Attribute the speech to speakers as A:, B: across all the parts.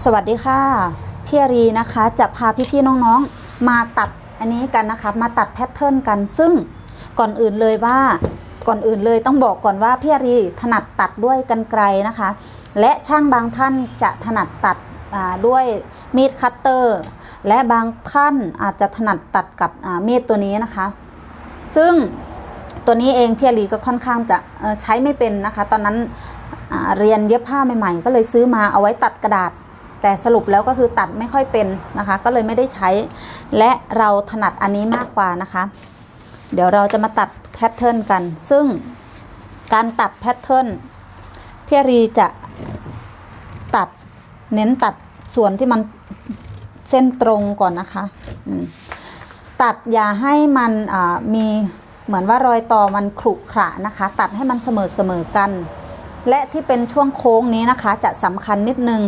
A: สวัสดีค่ะพี่อารีนะคะจะพาพี่ๆน้องๆมาตัดอันนี้กันนะคะ มาตัดแพทเทิร์นกัน ซึ่งก่อนอื่นเลยว่าก่อนอื่นเลยต้องบอกก่อนว่าพี่อารีถนัดตัดด้วยกันไกรนะคะ และช่างบางท่านจะถนัดตัดด้วยมีดคัตเตอร์ และบางท่านอาจจะถนัดตัดกับมีดตัวนี้นะคะ ซึ่งตัวนี้เองพี่อารีก็ค่อนข้างจะใช้ไม่เป็นนะคะ ตอนนั้นเรียนเย็บผ้าใหม่ๆ ก็เลยซื้อมาเอาไว้ตัดกระดาษ แต่สรุปแล้วก็คือตัดไม่ค่อยเป็นนะคะ ก็เลยไม่ได้ใช้ และเราถนัดอันนี้มากกว่านะคะ เดี๋ยวเราจะมาตัดแพทเทิร์นกัน ซึ่งการตัดแพทเทิร์นพี่รีจะตัดเน้นตัดส่วนที่มันเส้นตรงก่อนนะคะ ตัดอย่าให้มันมีเหมือนว่ารอยต่อมันขรุขระนะคะ ตัดให้มันเสมอเสมอกัน และที่เป็นช่วงโค้งนี้นะคะ จะสำคัญนิดนึง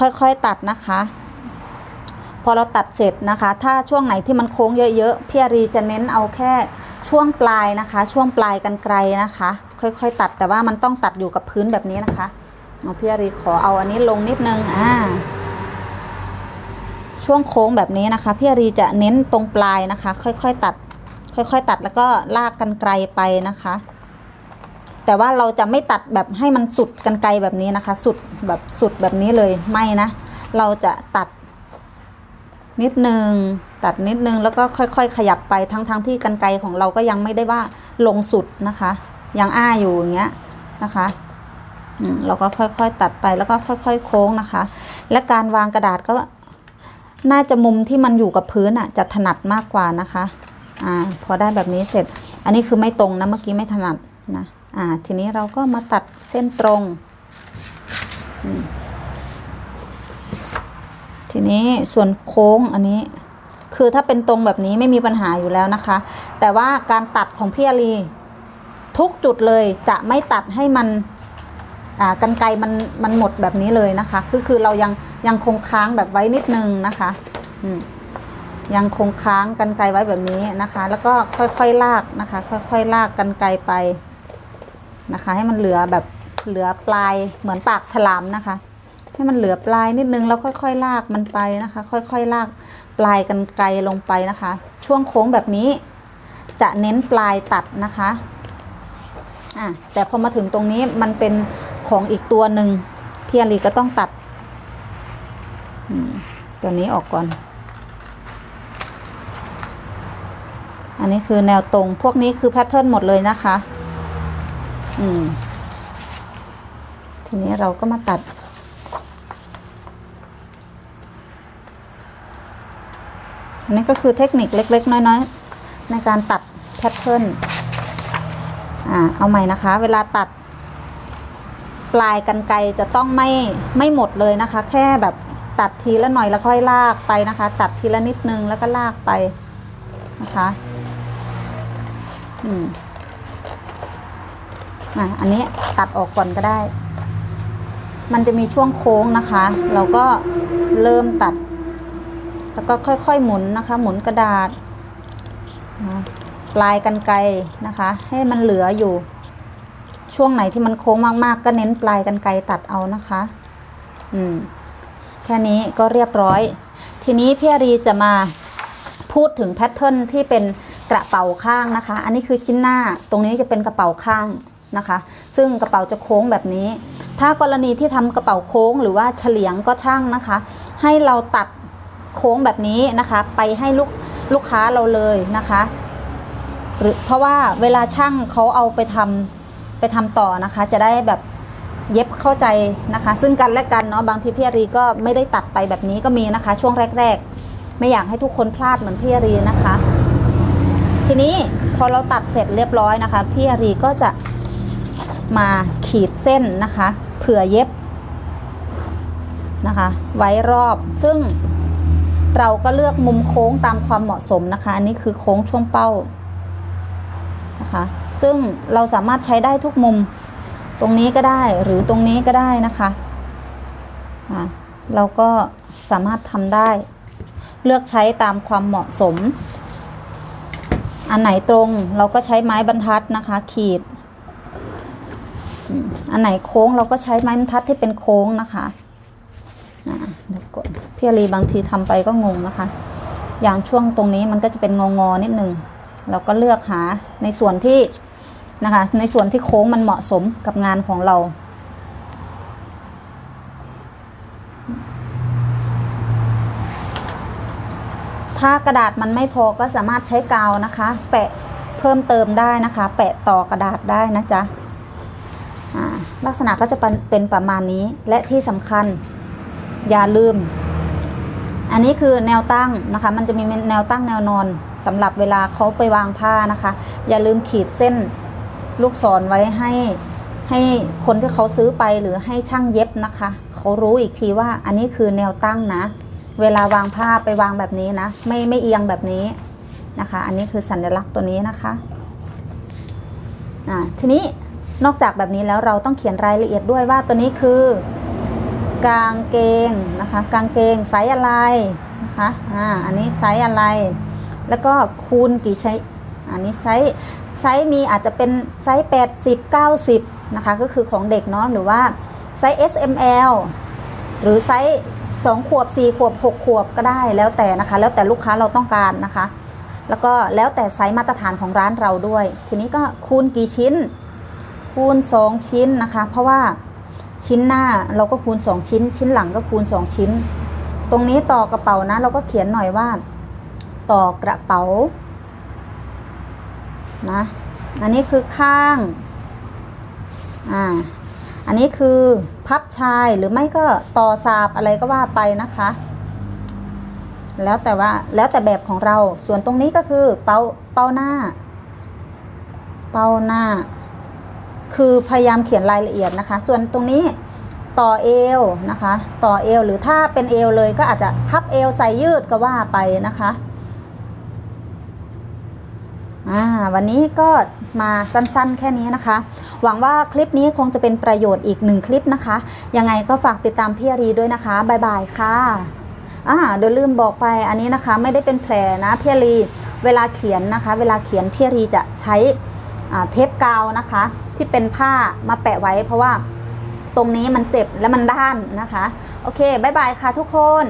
A: ค่อยๆตัดนะคะ พอเราตัดเสร็จนะคะ ถ้าช่วงไหนที่มันโค้งเยอะๆพี่อารีจะเน้นเอาแค่ช่วงปลายนะคะ ช่วงปลายกันไกลนะคะ ค่อยๆ ตัดแต่ว่ามันต้องตัดอยู่กับพื้นแบบนี้นะคะเอาพี่อารีขอเอาอันนี้ลงนิดนึงอ่าช่วงโค้งแบบนี้นะคะพี่อารีจะเน้นตรงปลายนะคะ ค่อยๆตัด ค่อยๆตัดแล้วก็ลากกันไกลไปนะคะ แต่ว่าเราจะไม่ตัดแบบให้มันสุดกันไกลแบบนี้นะคะ สุดแบบสุดแบบนี้เลยไม่นะ เราจะตัดนิดนึงตัดนิดนึงแล้วก็ค่อย ๆ ขยับไปทั้งๆทที่กันไกลของเราก็ยังไม่ได้ว่าลงสุดนะคะ ยังอ้าอยู่อย่างเงี้ยนะคะอืมเราก็ค่อยๆตัดไปแล้วก็ค่อย ๆ โค้งนะคะ และการวางกระดาษก็น่าจะมุมที่มันอยู่กับพื้นอะจะถนัดมากกว่านะคะอ่าพอได้แบบนี้เสร็จ อันนี้คือไม่ตรงนะเมื่อกี้ไม่ถนัดนะ อ่าทีนี้เราก็มาตัดเส้นตรง ทีนี้ส่วนโค้งอันนี้คือถ้าเป็นตรงแบบนี้ไม่มีปัญหาอยู่แล้วนะคะ แต่ว่าการตัดของพี่อารีทุกจุดเลยจะไม่ตัดให้มันกันไกมันมันหมดแบบนี้เลยนะคะ คือคือเรายังยังคงค้างแบบไว้นิดนึงนะคะยังคงค้างกันไกไว้แบบนี้นะคะ แล้วก็ค่อยๆลากนะคะ ค่อยๆลากกันไกไป นะคะ ให้มันเหลือแบบเหลือปลายเหมือนปากฉลามนะคะ ให้มันเหลือปลายนิดนึงแล้วค่อย ๆ ลากมันไปนะคะ ค่อยๆลากปลายกันไกลลงไปนะคะ ช่วงโค้งแบบนี้ จะเน้นปลายตัดนะคะอะแต่พอมาถึงตรงนี้มันเป็นของอีกตัวหนึ่งพี่อารีก็ต้องตัดตัวนี้ออกก่อน อันนี้คือแนวตรงพวกนี้คือแพทเทิร์นหมดเลยนะคะ อืม ทีนี้เราก็มาตัดอันนี้ก็คือเทคนิคเล็ก ๆ น้อย ๆ ในการตัดแพทเทิร์น อ่า เอาใหม่นะคะ เวลาตัดปลายกันไกจะต้องไม่ไม่หมดเลยนะคะ แค่แบบตัดทีละหน่อยแล้วค่อยลากไปนะคะ ตัดทีละนิดนึงแล้วก็ลากไปนะคะ อืม อะอันนี้ตัดออกก่อนก็ได้ มันจะมีช่วงโค้งนะคะ เราก็เริ่มตัด แล้วก็ค่อยๆหมุนนะคะ หมุนกระดาษปลายกันไกรนะคะ ให้มันเหลืออยู่ ช่วงไหนที่มันโค้งมากๆ ก็เน้นปลายกันไกรตัดเอานะคะ อืมแค่นี้ก็เรียบร้อย ทีนี้พี่อารีจะมาพูดถึงแพทเทิร์นที่เป็นกระเป๋าข้างนะคะ อันนี้คือชิ้นหน้า ตรงนี้จะเป็นกระเป๋าข้าง นะคะ ซึ่งกระเป๋าจะโค้งแบบนี้ ถ้ากรณีที่ทำกระเป๋าโค้งหรือว่าเฉลียงก็ช่างนะคะ ให้เราตัดโค้งแบบนี้นะคะ ไปให้ลูกลูกค้าเราเลยนะคะหรือเพราะว่าเวลาช่างเขาเอาไปทำไปทำต่อนะคะ จะได้แบบเย็บเข้าใจนะคะ ซึ่งกันและกันเนาะบางทีพี่อารีก็ไม่ได้ตัดไปแบบนี้ก็มีนะคะ ช่วงแรก ๆ ไม่อยากให้ทุกคนพลาดเหมือนพี่อารีนะคะ ทีนี้พอเราตัดเสร็จเรียบร้อยนะคะพี่อารีก็จะ มาขีดเส้นนะคะ เผื่อเย็บนะคะ ไว้รอบซึ่งเราก็เลือกมุมโค้งตามความเหมาะสมนะคะ อันนี้คือโค้งช่วงเป้านะคะ ซึ่งเราสามารถใช้ได้ทุกมุมตรงนี้ก็ได้หรือตรงนี้ก็ได้นะคะอะเราก็สามารถทำได้ เลือกใช้ตามความเหมาะสม อันไหนตรงเราก็ใช้ไม้บรรทัดนะคะ ขีด อันไหนโค้งเราก็ใช้ไม้บรรทัดที่เป็นโค้งนะคะอ่าพี่อารีบางทีทำไปก็งงนะคะ อย่างช่วงตรงนี้มันก็จะเป็นงองอนิดนึงเราก็เลือกหาในส่วนที่นะคะ ในส่วนที่โค้งมันเหมาะสมกับงานของเราถ้ากระดาษมันไม่พอก็สามารถใช้กาวนะคะ แปะเพิ่มเติมได้นะคะ แปะต่อกระดาษได้นะจ๊ะ ลักษณะก็จะเป็นเป็นประมาณนี้และที่สำคัญอย่าลืม อันนี้คือแนวตั้งนะคะ มันจะมีแนวตั้งแนวนอนสำหรับเวลาเขาไปวางผ้านะคะ อย่าลืมขีดเส้นลูกศรไว้ให้ให้คนที่เขาซื้อไปหรือให้ช่างเย็บนะคะ เขารู้อีกทีว่าอันนี้คือแนวตั้งนะ เวลาวางผ้าไปวางแบบนี้นะ ไม่ไม่เอียงแบบนี้นะคะ อันนี้คือสัญลักษณ์ตัวนี้นะคะ อ่าทีนี้ นอกจากแบบนี้แล้วเราต้องเขียนรายละเอียดด้วยว่าตัวนี้คือกางเกงนะคะกางเกงไซส์อะไรนะคะอ่าอันนี้ไซส์อะไร แล้วก็คูณกี่ใช้อันนี้ไซส์ไซส์มีอาจจะเป็นไซส์80 90นะคะก็คือของเด็กเนาะหรือว่าไซส์ S M L หรือไซส์2ขวบ4ขวบ6ขวบก็ได้แล้วแต่นะคะ แล้วแต่ลูกค้าเราต้องการนะคะ แล้วก็แล้วแต่ไซส์มาตรฐานของร้านเราด้วย ทีนี้ก็คูณกี่ชิ้น คูณ 2 ชิ้นนะคะ เพราะว่าชิ้นหน้าเราก็คูณ 2 ชิ้น ชิ้นหลังก็คูณ 2 ชิ้น ตรงนี้ต่อกระเป๋านะ เราก็เขียนหน่อยว่า ต่อกระเป๋านะอันนี้คือข้างอ่าอันนี้คือพับชายหรือไม่ก็ต่อสาบอะไรก็ว่าไปนะคะ แล้วแต่ว่าแล้วแต่แบบของเราส่วนตรงนี้ก็คือเป้าเป้าหน้า เป้าหน้า คือพยายามเขียนรายละเอียดนะคะ ส่วนตรงนี้ต่อเอวนะคะ ต่อเอวหรือถ้าเป็นเอวเลยก็อาจจะพับเอวใส่ยืดก็ว่าไปนะคะวันนี้ก็มาสั้นๆ แค่นี้นะคะ หวังว่าคลิปนี้คงจะเป็นประโยชน์อีกหนึ่งคลิปนะคะ ยังไงก็ฝากติดตามพี่อารีด้วยนะคะบ๊ายบายค่ะอ่าเดี๋ยวลืมบอกไปอันนี้นะคะ ไม่ได้เป็นแผลนะพี่อารีเวลาเขียนนะคะ เวลาเขียนพี่อารีจะใช้เทปกาวนะคะ ที่เป็นผ้ามาแปะไว้ เพราะว่าตรงนี้มันเจ็บและมันด้านนะคะ โอเคบายบายค่ะทุกคน